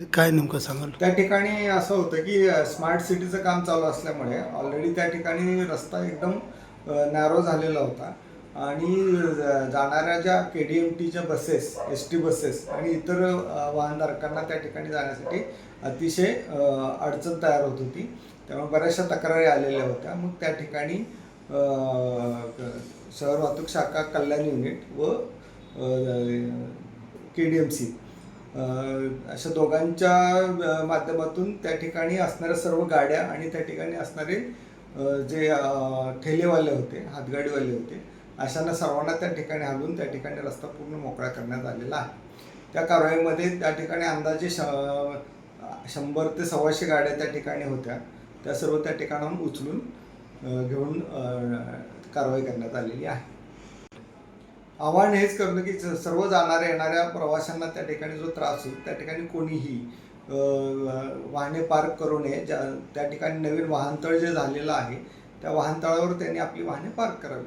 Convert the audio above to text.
काय नेमकं सांगाल? त्या ठिकाणी असं होतं की स्मार्ट सिटीचं काम चालू असल्यामुळे ऑलरेडी त्या ठिकाणी रस्ता एकदम नॅरो झालेला होता. आणि जाणाऱ्या ज्या के डी एम टीच्या बसेस एस टी बसेस आणि इतर वाहनधारकांना त्या ठिकाणी जाण्यासाठी अतिशय अडचण तयार होत होती. त्यामुळे बऱ्याचशा तक्रारी आलेल्या होत्या. मग त्या ठिकाणी शहर वाहतूक शाखा कल्याण युनिट व के डी एम सी अशा दोघांच्या माध्यमातून त्या ठिकाणी असणाऱ्या सर्व गाड्या आणि त्या ठिकाणी असणारे जे ठेलेवाले होते हातगाडीवाले होते अशांना सर्वांना त्या ठिकाणी हलवून त्या ठिकाणी रस्ता पूर्ण मोकळा करण्यात आलेला आहे. त्या कारवाईमध्ये त्या ठिकाणी अंदाजे श शंभर ते सव्वाशे गाड्या त्या ठिकाणी होत्या. त्या सर्व त्या ठिकाणाहून उचलून घेऊन कारवाई करण्यात आलेली आहे. आव्हान हेच करणं की स- सर्व जाणाऱ्या येणाऱ्या प्रवाशांना त्या ठिकाणी जो त्रास होईल त्या ठिकाणी कोणीही वाहने पार्क करू नये. ज्या त्या ठिकाणी नवीन वाहनतळ जे झालेलं आहे त्या वाहनतळावर त्यांनी आपली वाहने पार्क करावी.